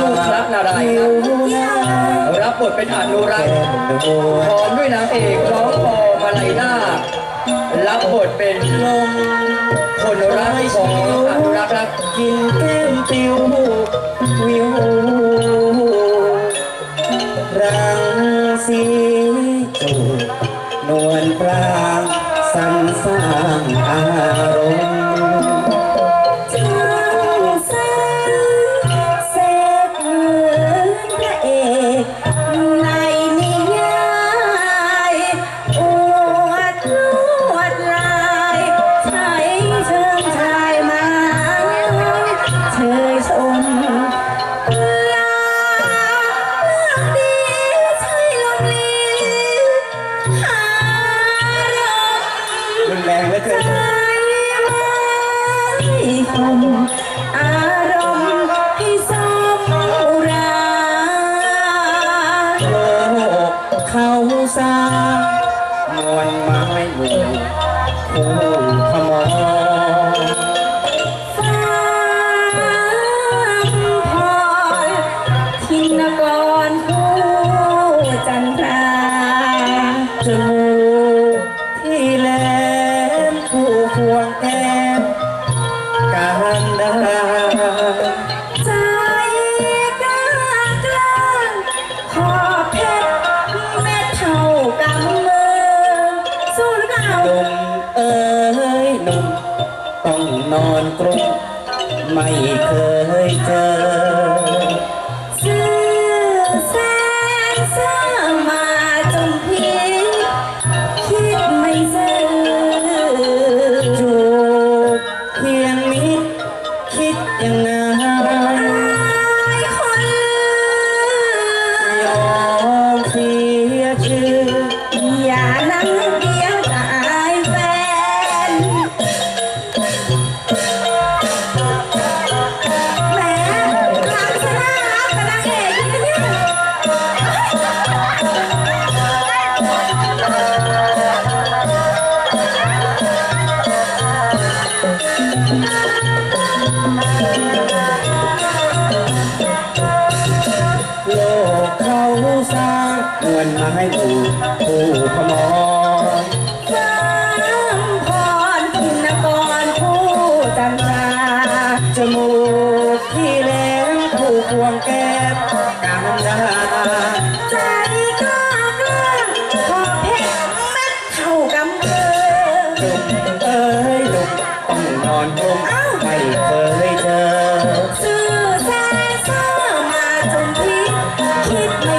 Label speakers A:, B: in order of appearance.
A: ลูกพระนารายณ์ครับ
B: หน้า
A: รับบทเป็นอนุรักษ์พร้อมด้วยนางเอกร้องปอมาลัยนาครับบทเป็น
B: ลม
A: คนรักของอนุรักษ์รับ
B: กินแก้มปิววิว สร้างอารมณ์ ไม้หมู่คู่ขมอ
C: นอ
B: นกรงไม่เคยเจอ
C: ชื่อแสนสร้างมาจนพิคิดไม่ซื่อ
B: จูบเพียงนิดคิดยังไง
C: ไอ้คนลื
B: ยอมเสียชื่อ
C: อย่านั่ง
B: โลกเขาสร้างมวลไม้หมู่ผู้ขมอ
C: ฟ้ามพรินกรผู้จันทรา
B: จมูกที่แหลมผู้ควงแก้มการดา
C: ใจกลากล้าขอเพชรเม็ดเท่ากำมือ
B: เอ้ยหนุ่มต้องนอนกรุง ไม่เคยเจอ
C: ซื่อแท้ซ่ามาจนพิคิดไ